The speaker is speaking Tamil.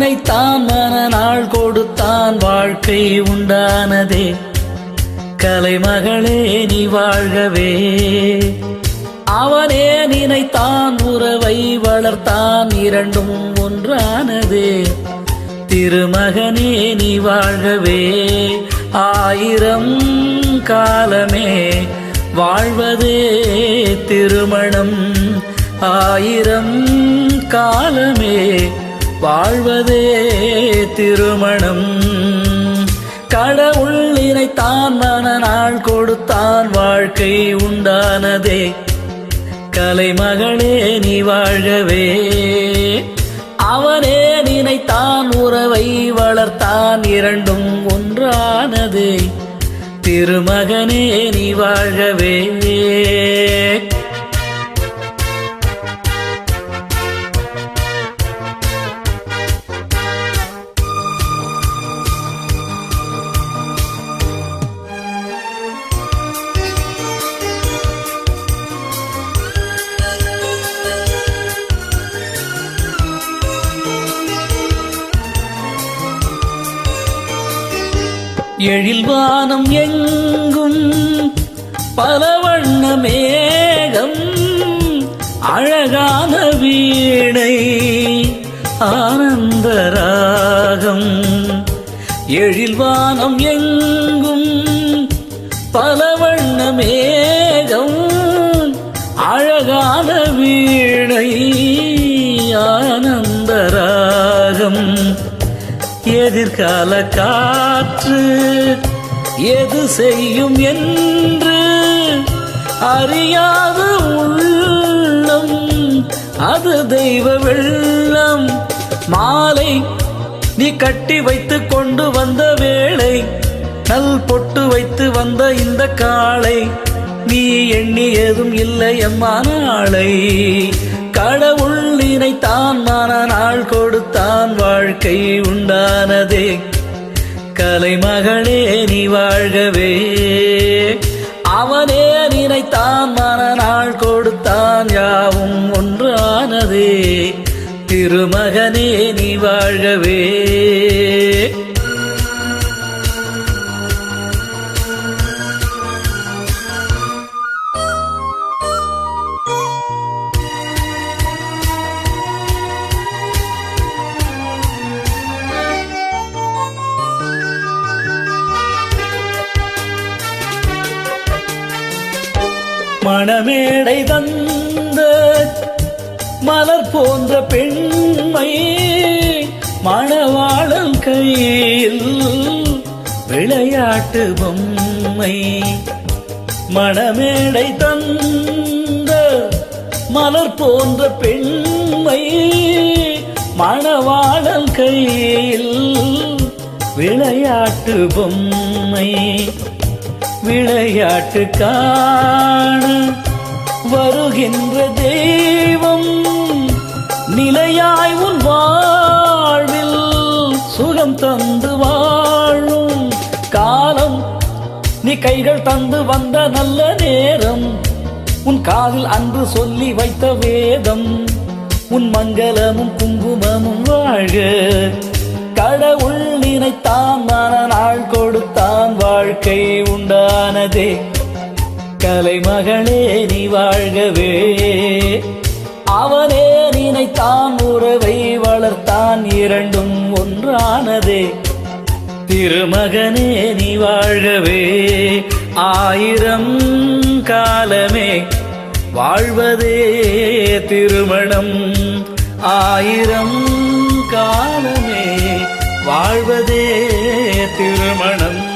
நினைத்தான் மனநாள் கொடுத்தான் வாழ்க்கை உண்டானதே. கலைமகளே நீ வாழ்கவே. அவனே நினைத்தான் உறவை வளர்த்தான் இரண்டும் ஒன்றானதே. திருமகனே நீ வாழ்கவே. ஆயிரம் காலமே வாழ்வதே திருமணம். ஆயிரம் காலமே வாழ்வதே திருமணம். கடவுள் நினைத்தான் மன நாள் கொடுத்தான் வாழ்க்கை உண்டானதே. கலைமகளே நீ வாழவே. அவனே நினைத்தான் உறவை வளர்த்தான் இரண்டும் ஒன்றானதே. திருமகனே நீ வாழவே. எழில்வானம் எங்கும் பல வண்ண மேகம் அழகான வீணை ஆனந்த ராகம். எழில்வானம் எங்கும் பல வண்ண மேகம் அழகான வீணை எதிர்கால காற்று எது செய்யும் என்று அறியாத உள்ளம் அது தெய்வ வெள்ளம். மாலை நீ கட்டி வைத்து கொண்டு வந்த வேளை நல் பொட்டு வைத்து வந்த இந்த காளை நீ எண்ணி ஏதும் இல்லை அம்மா நாளை கடவுள் நினைத்தான் மான நாள் கொடுத்தான் வாழ்க்கை உண்டானதே. கலைமகளே நீ வாழ்கவே. அவனே நினைத்தான் மன நாள் கொடுத்தான் யாவும் ஒன்றானதே. திருமகனே நீ வாழ்கவே. மணமேடை தந்த மலர் போன்ற பெண்மை மணவாளன் கையில் விளையாட்டு பொம்மை. மணமேடை தந்த மலர் போன்ற பெண்மை மணவாளன் கையில் விளையாட்டு பொம்மை. விளையாட்டு காண வருகின்ற தெய்வம் நிலையாய் உன் வாழ்வில் சுகம் தந்து வாழும் காலம். நீ கைகள் தந்து வந்த நல்ல நேரம். உன் காதில் அன்று சொல்லி வைத்த வேதம். உன் மங்களமும் குங்குமமும் வாழ்க. கடவுள் நினைத்தான் மன நாள் கொடு வாழ்க்கை உண்டானதே. கலைமகளே நீ வாழ்கவே. அவனே நினைத்தான் உறவை வளர்த்தான் இரண்டும் ஒன்றானதே. திருமகனே நீ வாழ்கவே. ஆயிரம் காலமே வாழ்வதே திருமணம். ஆயிரம் காலமே வாழ்வதே திருமணம்.